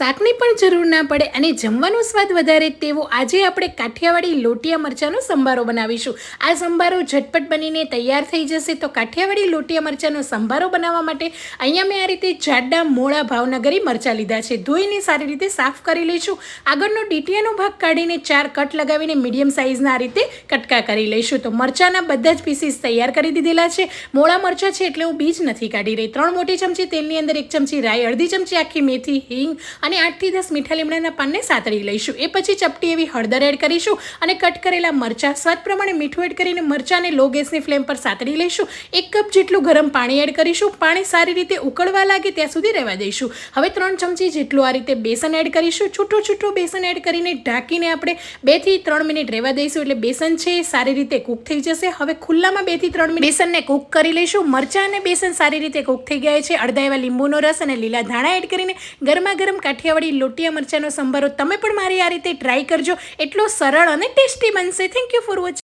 શાકની પણ જરૂર ના પડે અને જમવાનો સ્વાદ વધારે તેવો આજે આપણે કાઠિયાવાડી લોટિયા મરચાંનો સંભારો બનાવીશું. આ સંભારો ઝટપટ બનીને તૈયાર થઈ જશે તો કાઠિયાવાડી લોટિયા મરચાંનો સંભારો બનાવવા માટે અહીંયા મેં આ રીતે જાડા મોળા ભાવનગરી મરચાં લીધા છે. ધોઈને સારી રીતે સાફ કરી લઈશું. આગળનો ડીટીયાનો ભાગ કાઢીને ચાર કટ લગાવીને મીડિયમ સાઇઝના આ રીતે કટકા કરી લઈશું. તો મરચાંના બધા જ પીસીસ તૈયાર કરી દીધેલા છે. મોળા મરચાં છે એટલે હું બીજ નથી કાઢી રહી. ત્રણ મોટી ચમચી તેલની અંદર, એક ચમચી રાઈ, અડધી ચમચી આખી મેથી, હિંગ અને આઠથી દસ મીઠા લીમડાના પાનને સાતળી લઈશું. એ પછી ચપટી એવી હળદર એડ કરીશું અને કટ કરેલા મરચાં, સ્વાદ પ્રમાણે મીઠું એડ કરીને મરચાંને લો ગેસની ફ્લેમ પર સાતળી લઈશું. એક કપ જેટલું ગરમ પાણી એડ કરીશું. પાણી સારી રીતે ઉકળવા લાગે ત્યાં સુધી રહેવા દઈશું. હવે ત્રણ ચમચી જેટલું આ રીતે બેસન એડ કરીશું. છૂટું છૂટું બેસન એડ કરીને ઢાંકીને આપણે બેથી ત્રણ મિનિટ રહેવા દઈશું એટલે બેસન છે એ સારી રીતે કૂક થઈ જશે. હવે ખુલ્લામાં બેથી ત્રણ મિનિટ બેસનને કૂક કરી લઈશું. મરચાં અને બેસન સારી રીતે કૂક થઈ ગયા છે. અડધા એવા લીંબુનો રસ અને લીલા ધાણા એડ કરીને ગરમા ગરમ કાઠિયાવાડી લોટિયા મરચાંનો સંભારો તમે પણ મારી આ રીતે ટ્રાય કરજો. એટલો સરળ અને ટેસ્ટી બનશે. Thank you for watching